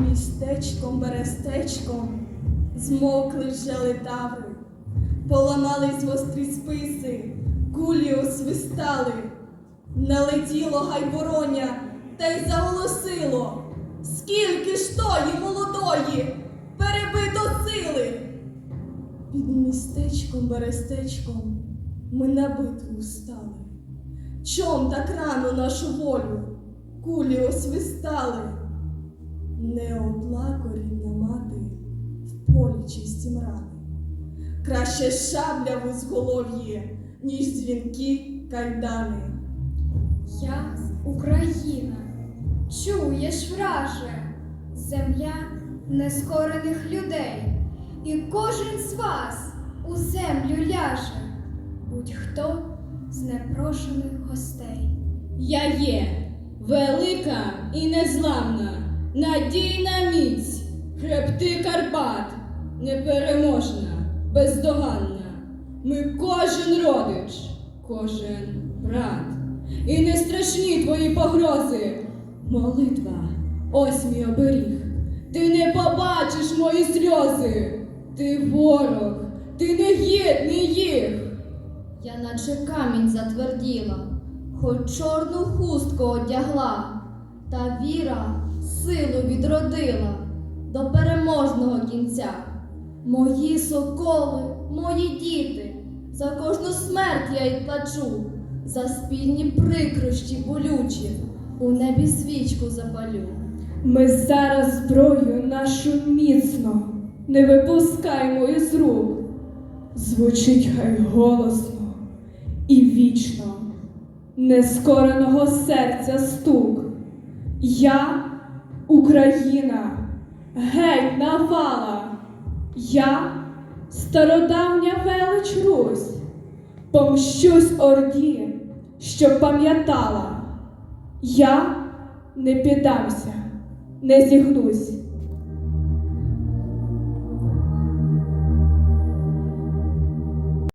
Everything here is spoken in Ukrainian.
містечком, берестечком змовкли вже летави, поламались гострі списи, кулі освистали, налетіло гайвороня та й заголосило, скільки ж тої молодої перебито сили. Під містечком, берестечком ми на битву стали. Чом так рано нашу волю кулі освистали? Не обла мати в полі чисті мрани. Краще шабля в узголов'ї, ніж дзвінки кайдани. Я Україна, чуєш, враже, земля нескорених людей, і кожен з вас у землю ляже, будь-хто з непрошених гостей. Я є велика і незламна, надійна міць, хребти Карпат, непереможна, бездоганна. Ми кожен родич, кожен брат. І не страшні твої погрози. Молитва, ось мій оберіг. Ти не побачиш мої сльози. Ти ворог, ти не гідний їх. Я наче камінь затверділа, хоч чорну хустку одягла, та віра силу відродила до переможного кінця. Мої соколи, мої діти, за кожну смерть я й плачу, за спільні прикрощі болючі, у небі свічку запалю. Ми зараз зброю нашу міцно не випускаймо із рук. Звучить хай голосно і вічно нескореного серця стук. Я Україна, геть навала, я стародавня велич Русь, помщусь орді, що пам'ятала. Я не піддамся, не зігнусь.